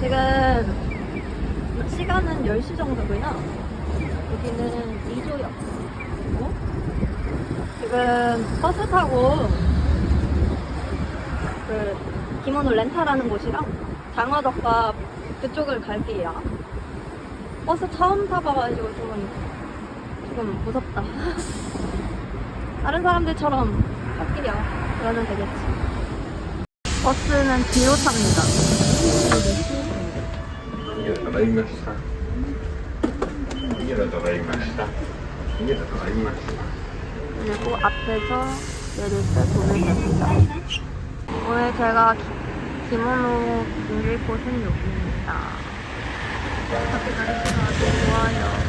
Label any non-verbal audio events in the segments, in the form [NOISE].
지금 시간은 10시 정도고요. 여기는 2조역. 지금 버스 타고 그 김원호 렌탈하는 곳이랑 장화덕과 그쪽을 갈게요. 버스 처음 타봐가지고 조금 조금 무섭다. [LAUGHS] 다른 사람들처럼 할게요. 그러면 되겠지. 버스는 뒤로 탑니다. 逃げたらいました逃げたらいました逃げたらいました 그리고 앞에서 내릴 때 돈을 냅니다. 오늘 제가 기- 기모노 빌릴 곳은 여기입니다. 밖에 날씨가 아주 좋아요.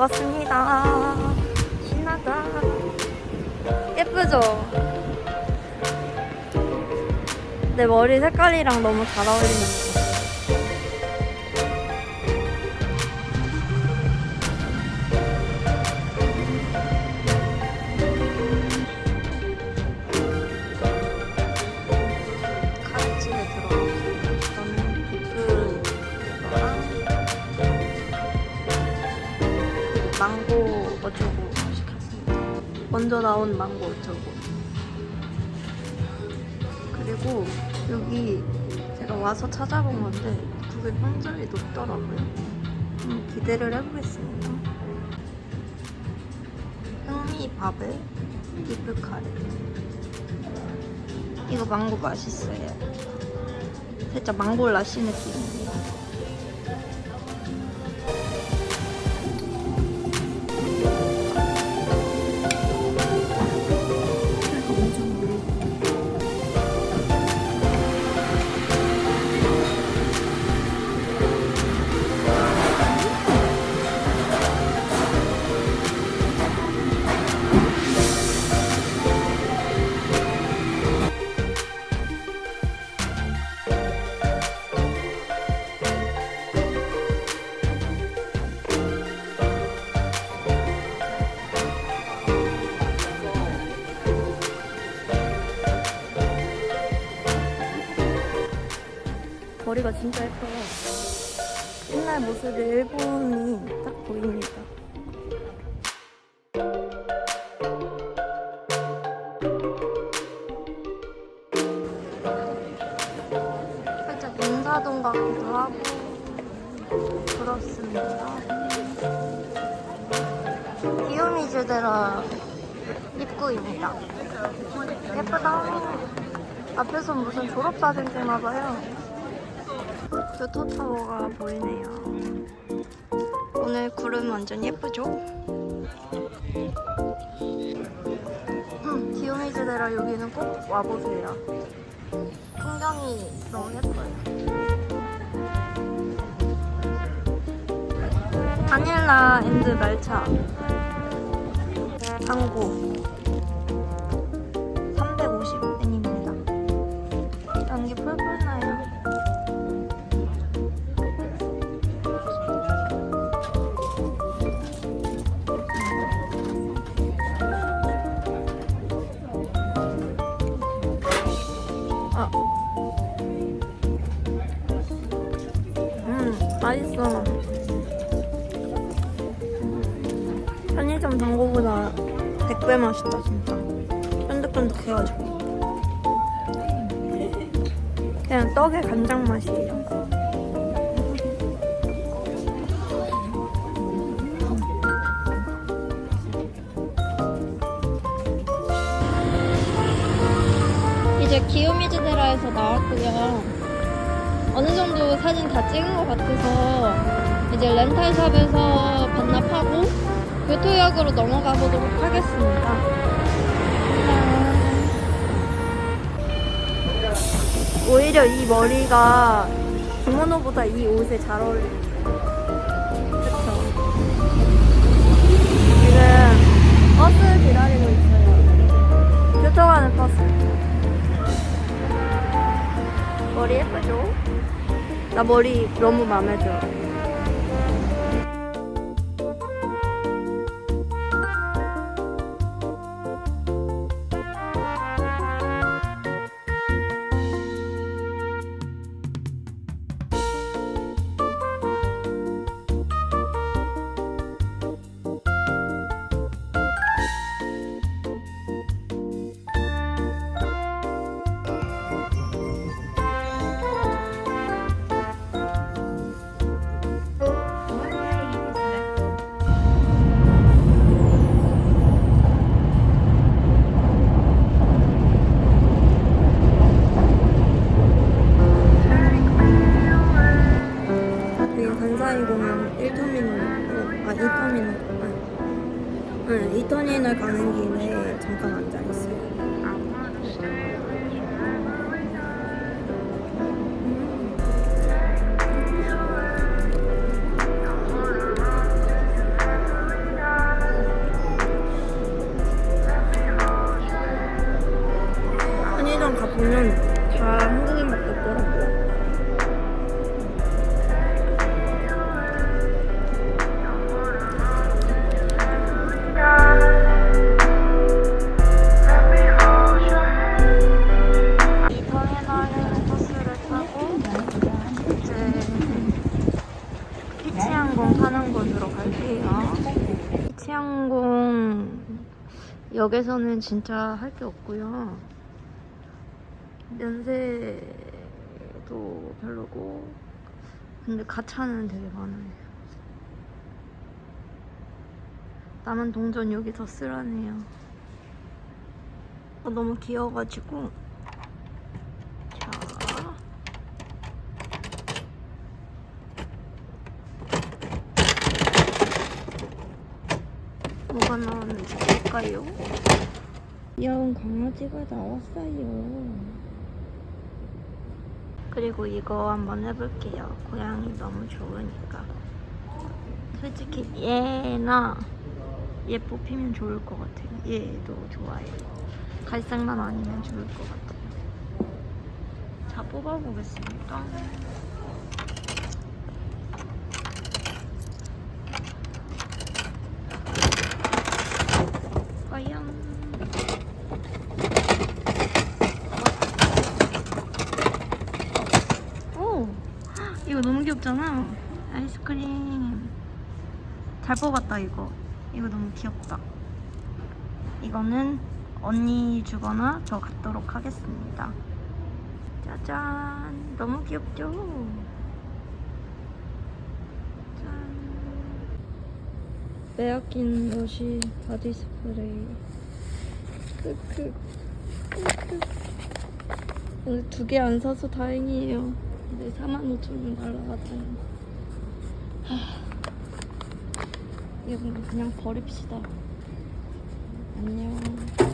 기모노 입었습니다. 신나다. 예쁘죠? 내 머리 색깔이랑 너무 잘 어울리는 것 같아. 카 어쩌고 시켰습니다. 먼저 나온 망고 어쩌고. 그리고 여기 제가 와서 찾아본 건데 구글 평점이 높더라고요. 음, 기대를 해보겠습니다. 흥미밥에 비프 카레. 이거 망고 맛있어요. 살짝 망고 라시 느낌 머리가 진짜 예뻐요. 옛날 모습의 일본이 딱 보입니다. 살짝 인사동 같기도 하고 그렇습니다. 기요미즈데라 입구입니다. 예쁘다. 앞에서 무슨 졸업사진 찍나봐요. 교토타워가 보이네요. 오늘 구름 완전 예쁘죠? 음, 기요미즈데라 여기는 꼭 와보세요. 풍경이 너무 예뻐요. 바닐라 앤드 말차 광고 아. 음, 맛있어. 편의점 광고보다 100배 맛있다, 진짜. 쫀득쫀득해가지고. 그냥 떡의 간장 맛이에요. 기요미즈데라에서 나왔고요. 어느 정도 사진 다 찍은 것 같아서 이제 렌탈샵에서 반납하고 교토역으로 넘어가 보도록 하겠습니다. 오히려 이 머리가 기모노보다 이 옷에 잘 어울리는 그쵸? 지금 버스 기다리고 있어요. 교토 가는 버스. 머리 예쁘죠? 나 머리 너무 마음에 들어. 응. 응, 이 터미널 가는 길에 잠깐 앉아 있어요. 역에서는 진짜 할 게 없고요. 면세도 별로고 근데 가차는 되게 많아요. 남은 동전 여기 더 쓰라네요. 어, 너무 귀여워가지고 자 뭐가 나왔는지 볼까요? 귀여운 강아지가 나왔어요. 그리고 이거 한번 해볼게요. 고양이 너무 좋으니까. 솔직히 얘나 얘 뽑히면 좋을 것 같아요. 얘도 좋아요. 갈색만 아니면 좋을 것 같아요. 자, 뽑아보겠습니다. 과연. 오! 이거 너무 귀엽잖아. 아이스크림. 잘 뽑았다, 이거. 이거 너무 귀엽다. 이거는 언니 주거나 저 갖도록 하겠습니다. 짜잔. 너무 귀엽죠? 짠. 빼앗긴 것이 바디 스프레이. 크크. 크크. 오늘 두 개 안 사서 다행이에요. 근데 45,000원 날라가잖아. 이거 그냥 버립시다. 안녕.